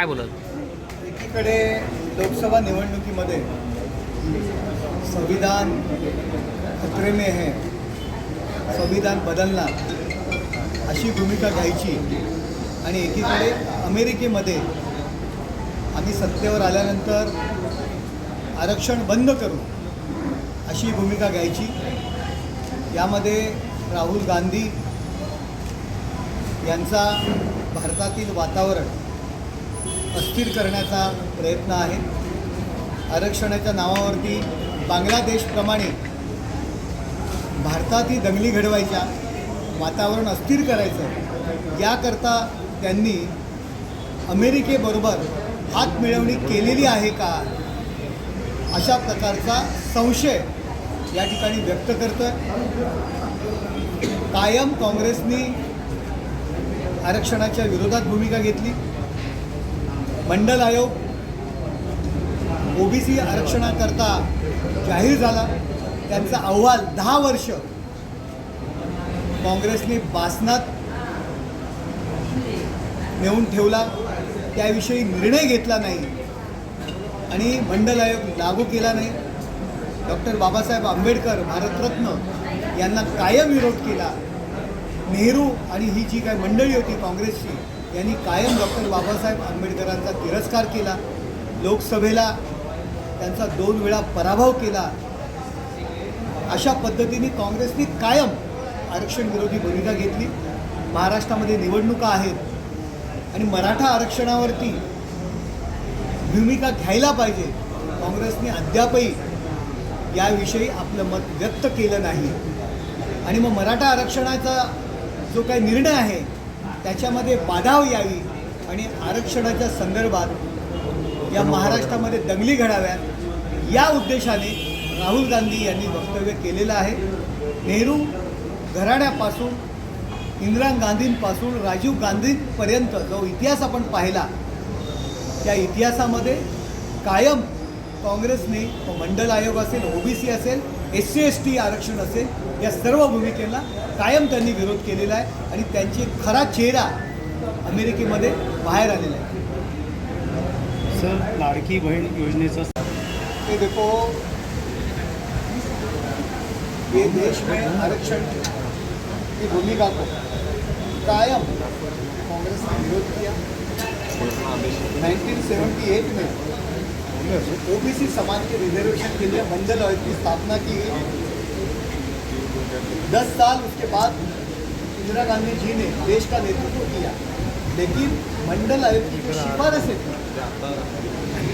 काय बोलत? एकीकडे लोकसभा निवडणुकीमध्ये संविधान खतरे में है संविधान बदलणार अशी भूमिका घ्यायची आणि एकीकडे अमेरिकेमध्ये आम्ही सत्तेवर आल्यानंतर आरक्षण बंद करू अशी भूमिका घ्यायची. यामध्ये राहुल गांधी यांचा भारतातील वातावरण अस्थिर करण्याचा प्रयत्न आहे. आरक्षणाच्या नावावरती बांगलादेशप्रमाणे भारतातही दंगली घडवायच्या वातावरण अस्थिर करायचं याकरता त्यांनी अमेरिकेबरोबर हात मिळवणी केलेली आहे का? अशा प्रकारचा संशय या ठिकाणी व्यक्त करतोय. कायम काँग्रेसनी आरक्षणाच्या विरोधात भूमिका घेतली. मंडल आयोग ओबीसी आरक्षणाकरता जाहीर झाला. त्यांचा अहवाल दहा वर्ष काँग्रेसने बासनात नेऊन ठेवला. त्याविषयी निर्णय घेतला नाही आणि मंडल आयोग लागू केला नाही. डॉक्टर बाबासाहेब आंबेडकर भारतरत्न यांना कायम विरोध केला. नेहरू आणि ही जी काही मंडळी होती काँग्रेसची यांनी कायम डॉक्टर बाबासाहेब आंबेडकरांचा तिरस्कार केला. लोकसभेला त्यांचा दोन वेळा पराभव केला. अशा पद्धतीने काँग्रेसने कायम आरक्षण विरोधी भूमिका घेतली. महाराष्ट्रामध्ये निवडणुका आहेत. आणि मराठा आरक्षणावरती भूमिका घ्यायला पाहिजे. काँग्रेसने अद्यापही याविषयी आपलं मत व्यक्त केलं नाही. आणि मग मराठा आरक्षणाचा जो काही निर्णय आहे त्याच्यामध्ये बाधा यावी आणि आरक्षणाच्या संदर्भात या महाराष्ट्रामध्ये दंगली घडाव्यात या उद्देशाने राहुल गांधी यांनी वक्तव्य केलेलं आहे. नेहरू घराण्यापासून इंदिरा गांधींपासून राजीव गांधींपर्यंत जो इतिहास आपण पाहिला त्या इतिहासामध्ये कायम काँग्रेसने मंडल आयोग असेल ओबीसी असेल एस सी एस टी आरक्षण असेल या सर्व भूमिकेला कायम त्यांनी विरोध केलेला आहे आणि त्यांची खरा चेहरा अमेरिकेमध्ये बाहेर आलेला आहे. सर लाडकी बहीण योजनेचं कि देखो ये देश में आरक्षण की भूमिका को कायम कांग्रेस ने विरोध किया। 1978 में ओबीसी समाज के रिजर्वेशन के लिए मंडल आयोग की स्थापना की गई। दस साल उसके बाद इंदिरा गांधी जी ने देश का नेतृत्व किया। लेकिन मंडल आयोग की सिफारिशें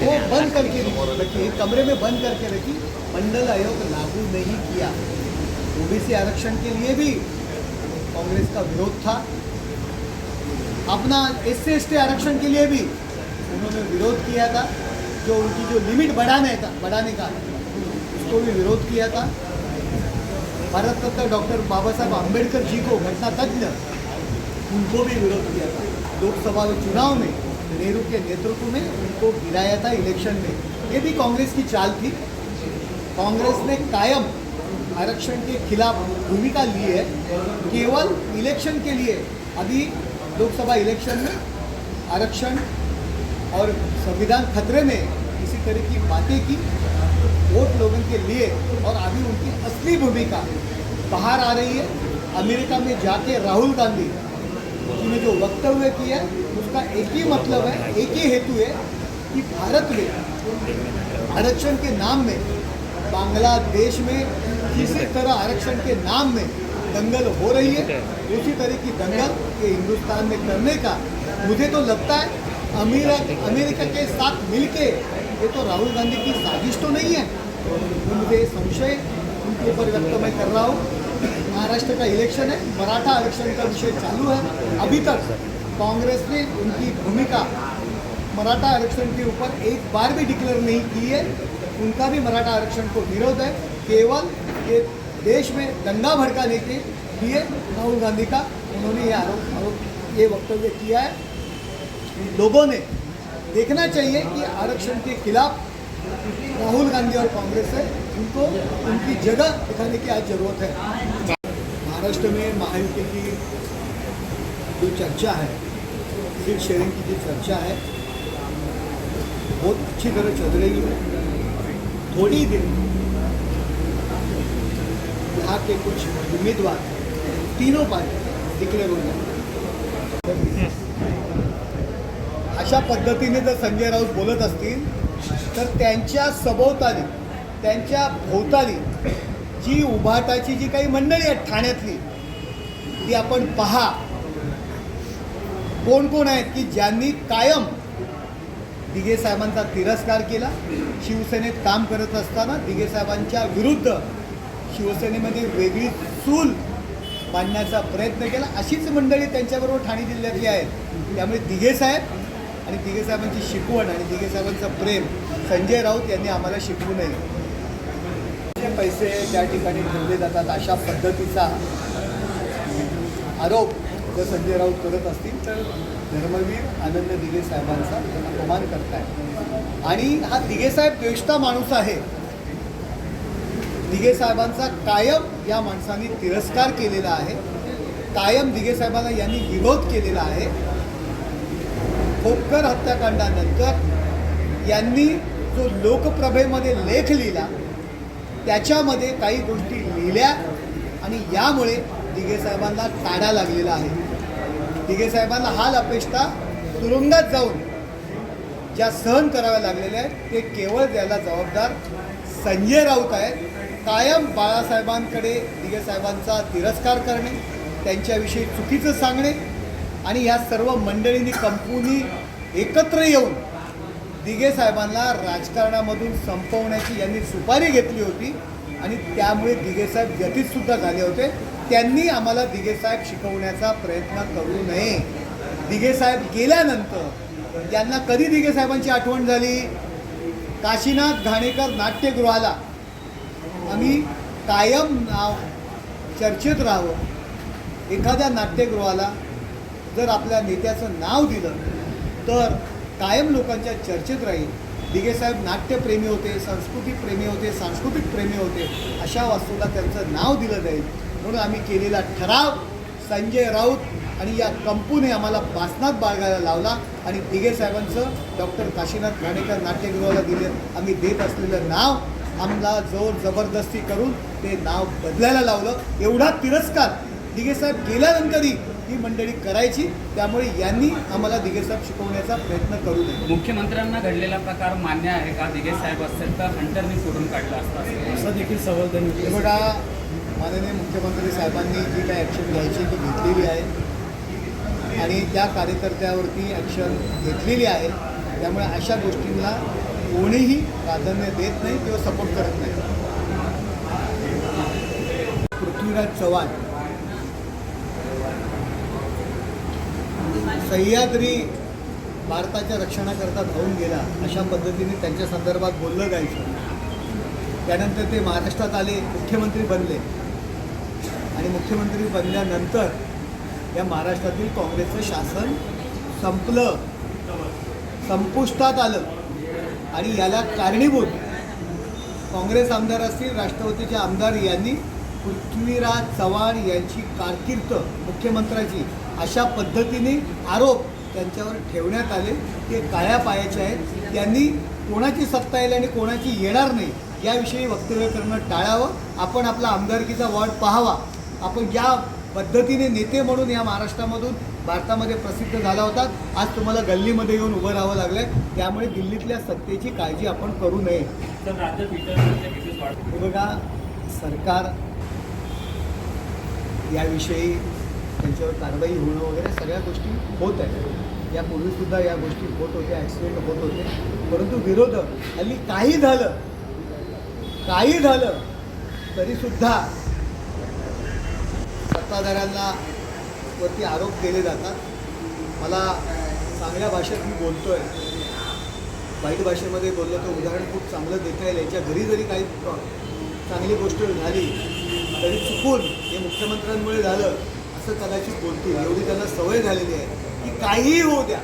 वो बंद करके रखी। कमरे में बंद करके रखी। मंडल आयोग लागू नहीं किया। ओबीसी आरक्षण के लिए भी कांग्रेस का विरोध था। अपना एस सी आरक्षण के लिए भी उन्होंने विरोध किया था। जो उनकी जो लिमिट बढ़ाने का बढ़ाने का, उसको भी विरोध किया था। भारत रत्न डॉक्टर बाबा साहब आम्बेडकर जी को घटना तज्ञ उनको भी विरोध किया था। लोकसभा चुनाव में, नेहरू के नेतृत्व में, उनको गिराया था इलेक्शन में। ये भी कांग्रेस की चाल थी। कांग्रेस ने कायम आरक्षण के खिलाफ भूमिका ली है। केवल इलेक्शन के लिए अभी लोकसभा इलेक्शन में आरक्षण और संविधान खतरे में इसी तरह की बातें की वोट लोगों के लिए और अभी उनकी असली भूमिका। बाहर आ रही है, अमेरिका में जाके राहुल गांधी उन्होंने जो वक्तव्य किया, उसका एक ही मतलब है, एक ही हेतु है कि भारत में, आरक्षण के नाम में, बांग्लादेश में, किसी तरह आरक्षण के नाम में दंगल हो रही है। उसी तरह की दंगल ये हिंदुस्तान में करने का, मुझे तो लगता है, अमीर अमेरिका के साथ मिलके ये तो राहुल गांधी की साजिश तो नहीं है। तो मुझे संशय उनके ऊपर व्यक्त मैं कर रहा हूँ। महाराष्ट्र का इलेक्शन है, मराठा आरक्षण का विषय चालू है। अभी तक कांग्रेस ने उनकी भूमिका मराठा आरक्षण के ऊपर एक बार भी डिक्लेयर नहीं की है। उनका भी मराठा आरक्षण को विरोध है। केवल ये देश में दंगा भड़काने के लिए राहुल गांधी का उन्होंने ये आरोप आरोप, ये वक्तव्य किया है। लोगों ने देखना चाहिए कि आरक्षण के खिलाफ राहुल गांधी और कांग्रेस है। उनको, उनकी जगह दिखाने की आज ज़रूरत है। महाराष्ट्र में महायुति की जो चर्चा है सीट शेयरिंग की जो चर्चा है, बहुत अच्छी तरह चल रही है। थोड़ी देर यहाँ के कुछ उम्मीदवार, तीनों पार्टी डिक्लेअर हो जाए अशा पद्धतीने जर संजय राऊत बोलत असतील तर त्यांच्या सभोवताली त्यांच्या भोवताली जी उभाटाची जी काही मंडळी आहेत ठाण्यातली ती आपण पहा. कोण कोण आहेत की ज्यांनी कायम दिघे साहेबांचा तिरस्कार केला शिवसेनेत काम करत असताना दिघे साहेबांच्या विरुद्ध शिवसेनेमध्ये वेगळी चूल बांधण्याचा प्रयत्न केला. अशीच मंडळी त्यांच्याबरोबर ठाणे जिल्ह्यातली आहेत. त्यामुळे दिघे साहेब आणि दिघे साहेबांची शिकवण आणि दिघे साहेबांचं प्रेम. संजय राऊत यांनी आम्हाला शिकवू नये. जे पैसे ज्या ठिकाणी ठेवले जातात अशा पद्धतीचा आरोप जर संजय राऊत करत असतील तर धर्मवीर आनंद दिघे साहेबांचा अपमान करताय. आणि हा दिघे साहेब द्वेष्टा माणूस आहे. दिघे साहेबांचा कायम या माणसांनी तिरस्कार केलेला आहे. कायम दिघे साहेबांना यांनी विरोध केलेला आहे. खोपकर हत्याकांडानंतर यांनी जो लोकप्रभेमध्ये लेख लिहिला त्याच्यामध्ये काही गोष्टी लिहिल्या आणि यामुळे दिघे साहेबांना लागलेला आहे. दिघे साहेबांना हाल अपेष्टा तुरुंगात जाऊन ज्या सहन कराव्या लागलेल्या आहेत ते केवळ त्याला जबाबदार संजय राऊत आहेत कायम बाळासाहेबांकडे दिघे साहेबांचा तिरस्कार करणे त्यांच्याविषयी चुकीचं सांगणे आणि या सर्व मंडळींनी कंपनी एकत्र येऊन दिघे साहेबांना राजकारणामधून संपवण्याची यांनी सुपारी घेतली होती. आणि त्यामुळे दिघेसाहेब व्यतीतसुद्धा झाले होते. त्यांनी आम्हाला दिघेसाहेब शिकवण्याचा प्रयत्न करू नये. दिघेसाहेब गेल्यानंतर त्यांना कधी दिघेसाहेबांची आठवण झाली? काशीनाथ घाणेकर नाट्यगृहाला आम्ही कायम नाव चर्चेत राहावं. एखाद्या नाट्यगृहाला जर आपल्या नेत्याचं नाव दिलं तर कायम लोकांच्या चर्चेत राहील. दिगेसाहेब नाट्यप्रेमी होते सांस्कृतिक प्रेमी होते सांस्कृतिक प्रेमी होते अशा वास्तूला त्यांचं नाव दिलं जाईल. म्हणून आम्ही केलेला ठराव संजय राऊत आणि या कंपूने आम्हाला बासनात बाळगायला लावला आणि दिगेसाहेबांचं डॉक्टर काशीनाथ घाणेकर नाट्यगृहाला दिले. आम्ही देत असलेलं नाव आम्हाला जोर जबरदस्ती करून ते नाव बदलायला लावलं. एवढा तिरस्कार दिगेसाहेब गेल्यानंतरही ही मंडळी करायची त्यामुळे यांनी आम्हाला दिघे साहेब शिकवण्याचा प्रयत्न करू नये. मुख्यमंत्र्यांना घडलेला प्रकार मान्य आहे का? दिघे साहेब असेल तर हंटरनी सोडून काढला असता असं. देखील सवाल त्यांनी हे बघा माननीय मुख्यमंत्री साहेबांनी जी काही ॲक्शन घ्यायची ती घेतलेली आहे. आणि त्या कार्यकर्त्यावरती ॲक्शन घेतलेली आहे. त्यामुळे अशा गोष्टींना कोणीही प्राधान्य देत नाही किंवा सपोर्ट करत नाही. पृथ्वीराज चव्हाण. सह्याद्री भारताच्या रक्षणाकरता धावून गेला अशा पद्धतीने त्यांच्या संदर्भात बोललं जायचं. त्यानंतर ते महाराष्ट्रात आले मुख्यमंत्री बनले. आणि मुख्यमंत्री बनल्यानंतर या महाराष्ट्रातील काँग्रेसचं शासन संपलं. संपुष्टात आलं. आणि याला कारणीभूत काँग्रेस आमदार असतील राष्ट्रवादीचे आमदार यांनी पृथ्वीराज चव्हाण यांची कारकीर्द मुख्यमंत्र्याची अशा पद्धतीने आरोप त्यांच्यावर ठेवण्यात आले. ते काळ्या पायाचे आहेत. त्यांनी कोणाची सत्ता येईल आणि कोणाची येणार नाही याविषयी वक्तव्य करणं टाळावं. आपण आपला आमदारकीचा वॉर्ड पाहावा. आपण ज्या पद्धतीने नेते म्हणून या महाराष्ट्रामधून भारतामध्ये प्रसिद्ध झाला होता आज तुम्हाला गल्लीमध्ये येऊन उभं राहावं लागलं त्यामुळे दिल्लीतल्या सत्तेची काळजी आपण करू नये. बघा सरकार याविषयी त्यांच्यावर कारवाई होणं वगैरे सगळ्या गोष्टी होत आहेत. यापूर्वीसुद्धा या गोष्टी होत होत्या ॲक्सिडेंट होत होते. परंतु विरोधक हल्ली काही झालं काही झालं तरीसुद्धा सत्ताधाऱ्यांना वरती आरोप केले जातात. मला चांगल्या भाषेत मी बोलतो आहे वाईट भाषेमध्ये बोललं तर उदाहरण खूप चांगलं देता येईल. याच्या घरी जरी काही चांगली गोष्ट झाली तरी चुकून हे मुख्यमंत्र्यांमुळे झालं. कदाचित बोलतील. एवढी त्यांना सवय झालेली आहे की काहीही होऊ द्या.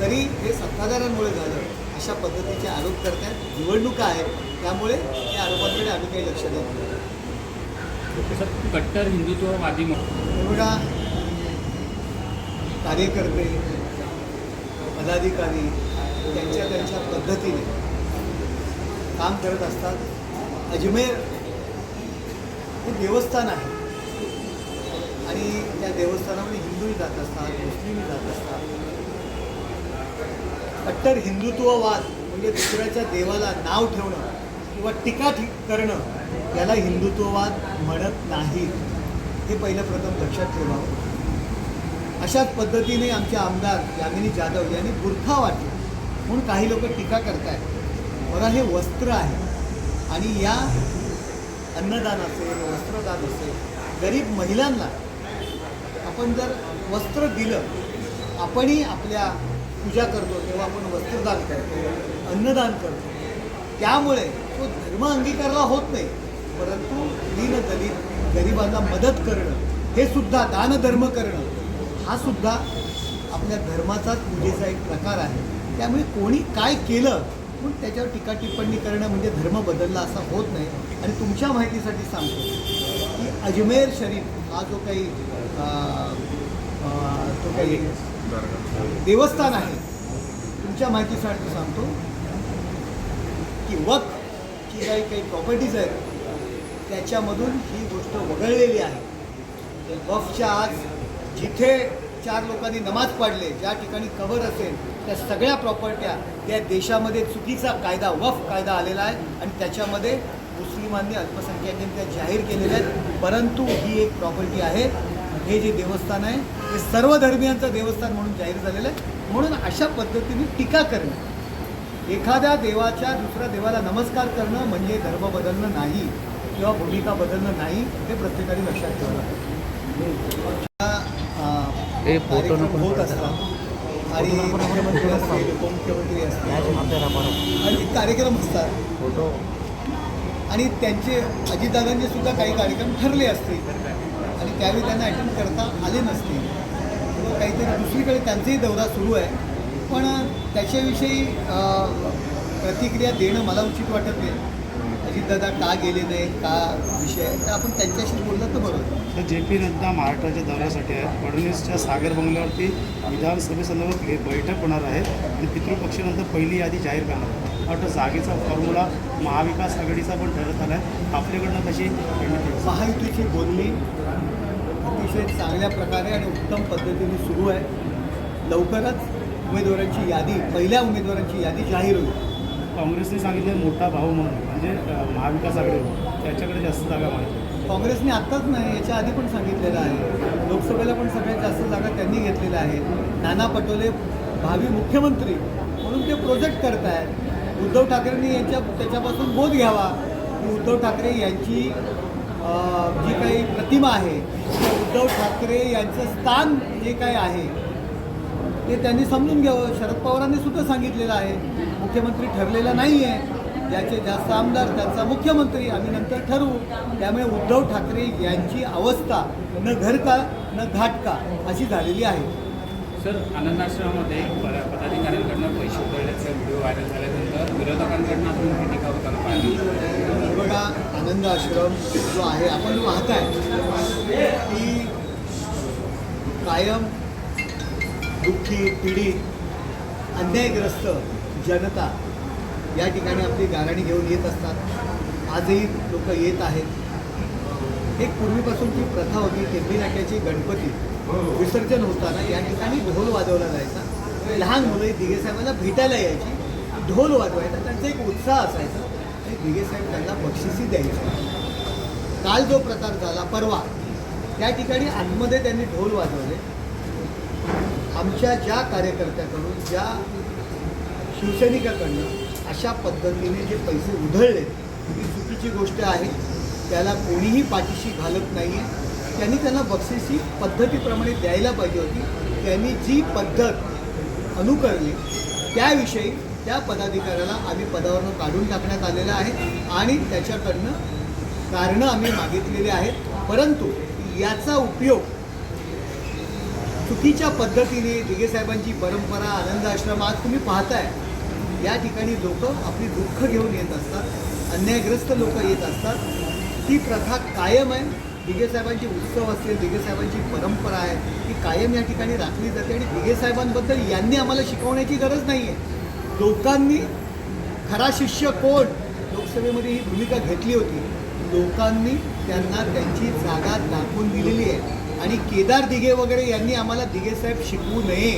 तरी हे सत्ताधाऱ्यांमुळे झालं. अशा पद्धतीचे आरोप करतात निवडणुका आहेत. त्यामुळे या आरोपांकडे आम्ही काही लक्ष देत नाही. सर कट्टर हिंदुत्ववादी एवढा कार्यकर्ते पदाधिकारी त्यांच्या त्यांच्या पद्धतीने काम करत असतात. अजमेर हे देवस्थान आहे. आणि त्या देवस्थानामध्ये हिंदूही जात असतात मुस्लिमही जात असतात. कट्टर हिंदुत्ववाद म्हणजे दुसऱ्याच्या देवाला नाव ठेवणं किंवा टीका ठीक करणं याला हिंदुत्ववाद म्हणत नाही. हे पहिलं प्रथम लक्षात ठेवावं. अशाच पद्धतीने आमचे आमदार यामिनी जाधव यांनी बुरखा वाटला म्हणून काही लोक टीका करतायत. बघा हे वस्त्र आहे. आणि या अन्नदान असेल वस्त्रदान असेल गरीब महिलांना आपण जर वस्त्र दिलं आपणही आपल्या पूजा करतो तेव्हा आपण वस्त्रदान करतो अन्नदान करतो त्यामुळे तो धर्म अंगीकारला होत नाही. परंतु दीन दलित गरिबांना मदत करणं हे सुद्धा दानधर्म करणं हा सुद्धा आपल्या धर्माचाच पूजेचा एक प्रकार आहे. त्यामुळे कोणी काय केलं पण त्याच्यावर टीका टिप्पणी करणं म्हणजे धर्म बदलला असा होत नाही. आणि तुमच्या माहितीसाठी सांगतो की अजमेर शरीफ हा जो काही तो काही देवस्थान आहे. तुमच्या माहितीसाठी सांगतो की वक जी काही काही प्रॉपर्टीज आहेत त्याच्यामधून ही गोष्ट वगळलेली आहे. वफच्या आज जिथे चार लोकांनी नमाज पाडले ज्या ठिकाणी कबर असेल त्या सगळ्या प्रॉपर्ट्या या देशामध्ये चुकीचा कायदा वफ कायदा आलेला आहे आणि त्याच्यामध्ये मुस्लिमांनी अल्पसंख्याकांनी त्या जाहीर केलेल्या आहेत. परंतु ही एक प्रॉपर्टी आहे हे जे देवस्थान आहे हे सर्व धर्मियांचं देवस्थान म्हणून जाहीर झालेलं आहे. म्हणून अशा पद्धतीने टीका करणं. एखाद्या देवाच्या दुसऱ्या देवाला नमस्कार करणं म्हणजे धर्म बदलणं नाही किंवा भूमिका बदलणं नाही हे प्रत्येकाने लक्षात ठेवलं होत असतात. आणि मुख्यमंत्री असतील उपमुख्यमंत्री असतील. आणि कार्यक्रम असतात. आणि त्यांचे अजितदादांचे सुद्धा काही कार्यक्रम ठरले असतील. त्यावेळी त्यांना अटेंड करता आले नसतील किंवा काहीतरी दुसरीकडे त्यांचाही दौरा सुरू आहे. पण त्याच्याविषयी प्रतिक्रिया देणं मला उचित वाटत नाही. अजितदादा का गेले नाहीत? का विषय आहे? तर आपण त्यांच्याशी बोललं तर बरोबर. तर जे पी नड्डा महाराष्ट्राच्या दौऱ्यासाठी आहेत. फडणवीसच्या सागर बंगल्यावरती विधानसभेसंदर्भात हे बैठक होणार आहे. आणि पितृपक्षानंतर पहिली यादी जाहीर करणार आहे. वाटतं जागेचा फॉर्म्युला महाविकास आघाडीचा पण ठरत आला आहे आपल्याकडनं कशी? महायुतीची बोलणी अतिशय चांगल्या प्रकारे आणि उत्तम पद्धतीने सुरू आहे. लवकरच उमेदवारांची यादी पहिल्या उमेदवारांची यादी जाहीर होईल. काँग्रेसने सांगितलं मोठा भाऊ म्हणून म्हणजे महाविकास आघाडी त्याच्याकडे जास्त जागा माहिती काँग्रेसने आत्ताच नाही याच्या आधी पण सांगितलेलं आहे. लोकसभेला पण सगळ्यात जास्त जागा त्यांनी घेतलेल्या आहेत. नाना पटोले भावी मुख्यमंत्री म्हणून ते प्रोजेक्ट करत आहेत. उद्धव ठाकरेंनी यांच्या त्याच्यापासून बोध घ्यावा. की उद्धव ठाकरे यांची जी काही प्रतिमा आहे उद्धव ठाकरे यांचं स्थान जे काय आहे ते त्यांनी समजून घ्यावं. शरद पवारांनी सुद्धा सांगितलेलं आहे मुख्यमंत्री ठरलेला नाही आहे ज्याचे जास्त आमदार त्यांचा मुख्यमंत्री आम्ही नंतर ठरवू. त्यामुळे उद्धव ठाकरे यांची अवस्था न घर का न घाट का अशी झालेली आहे. सर आनंदाश्रमामध्ये पदाधिकाऱ्यांकडनं पैसे उधळल्याचा व्हिडिओ व्हायरल झाल्यानंतर विरोधकांकडनं आपण टीका होताना पाहिली बघा आनंद आश्रम जो आहे आपण पाहताय ती कायम दुःखी पीडित अन्यायग्रस्त जनता या ठिकाणी आपली गाराणी घेऊन येत असतात. आजही लोक येत आहेत. एक पूर्वीपासूनची प्रथा होती. टेंबी नाट्याची गणपती विसर्जन होताना या ठिकाणी ढोल वाजवला जायचा. लहान मुलं दिगेसाहेबांना भेटायला यायची. ढोल वाजवायचा. त्यांचा एक उत्साह असायचा. आणि दिगेसाहेब त्यांना बक्षिसी द्यायची. काल जो प्रकार झाला परवा त्या ठिकाणी आतमध्ये त्यांनी ढोल वाजवले. आमच्या ज्या कार्यकर्त्याकडून ज्या शिवसैनिकाकडनं अशा पद्धतीने जे पैसे उधळले ही चुकीची गोष्ट आहे. त्याला कोणीही पाठीशी घालत नाही आहे त्यांनी त्यांना बक्षिसी पद्धतीप्रमाणे द्यायला पाहिजे होती. त्यांनी जी पद्धत अनुकरली त्याविषयी त्या पदाधिकाऱ्याला आम्ही पदावरून काढून टाकण्यात आलेलं आहे. आणि त्याच्याकडनं कारणं आम्ही मागितलेली आहेत. परंतु याचा उपयोग चुकीच्या पद्धतीने दिगेसाहेबांची परंपरा आनंद आश्रम आज तुम्ही पाहताय. या ठिकाणी लोक आपली दुःख घेऊन येत असतात अन्यायग्रस्त लोक येत असतात. ती प्रथा कायम आहे. दिगेसाहेबांचे उत्सव असतील दिगेसाहेबांची परंपरा आहे ती कायम या ठिकाणी राखली जाते आणि दिगेसाहेबांबद्दल यांनी आम्हाला शिकवण्याची गरज नाही आहे लोकांनी खरा शिष्य कोण? लोकसभेमध्ये ही भूमिका घेतली होती. लोकांनी त्यांना त्यांची जागा दाखवून दिलेली आहे. आणि केदार दिघे वगैरे यांनी आम्हाला दिघे साहेब शिकवू नये.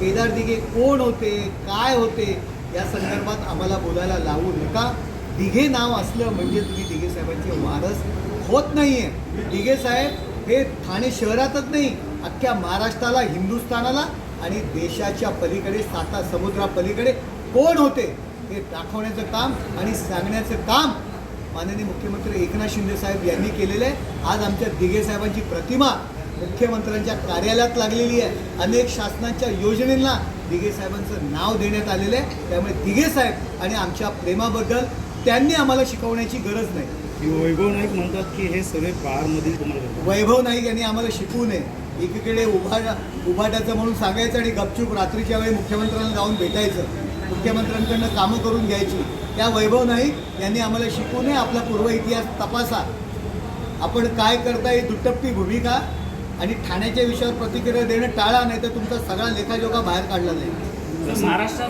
केदार दिघे कोण होते काय होते या संदर्भात आम्हाला बोलायला लावू नका. दिघे नाव असलं म्हणजे तुम्ही दिघे साहेबांचे वारस होत नाही आहे दिघे साहेब हे ठाणे शहरातच नाही अख्ख्या महाराष्ट्राला हिंदुस्थानाला आणि देशाच्या पलीकडे साता समुद्रापलीकडे कोण होते हे दाखवण्याचं काम आणि सांगण्याचं काम माननीय मुख्यमंत्री एकनाथ शिंदे साहेब यांनी केलेलं आहे. आज आमच्या दिघे साहेबांची प्रतिमा मुख्यमंत्र्यांच्या कार्यालयात लागलेली आहे. अनेक शासनाच्या योजनेला दिघे साहेबांचं नाव देण्यात आलेलं आहे. त्यामुळे दिघे साहेब आणि आमच्या प्रेमाबद्दल त्यांनी आम्हाला शिकवण्याची गरज नाही. वैभव नाईक म्हणतात की हे सगळे तुम्हाला वैभव नाईक यांनी आम्हाला शिकवू नये. एकीकडे उभाटा उभाटाचं म्हणून सांगायचं आणि गपचूप रात्रीच्या वेळी मुख्यमंत्र्यांना जाऊन भेटायचं. मुख्यमंत्र्यांकडनं कामं करून घ्यायची. त्या वैभव नाईक यांनी आम्हाला शिकवू नये आपला पूर्व इतिहास तपासा. आपण काय करताय ही दुटप्पी भूमिका आणि ठाण्याच्या विषयावर प्रतिक्रिया देणं टाळा नाही तर तुमचा सगळा लेखाजोखा बाहेर काढला जाईल. महाराष्ट्रात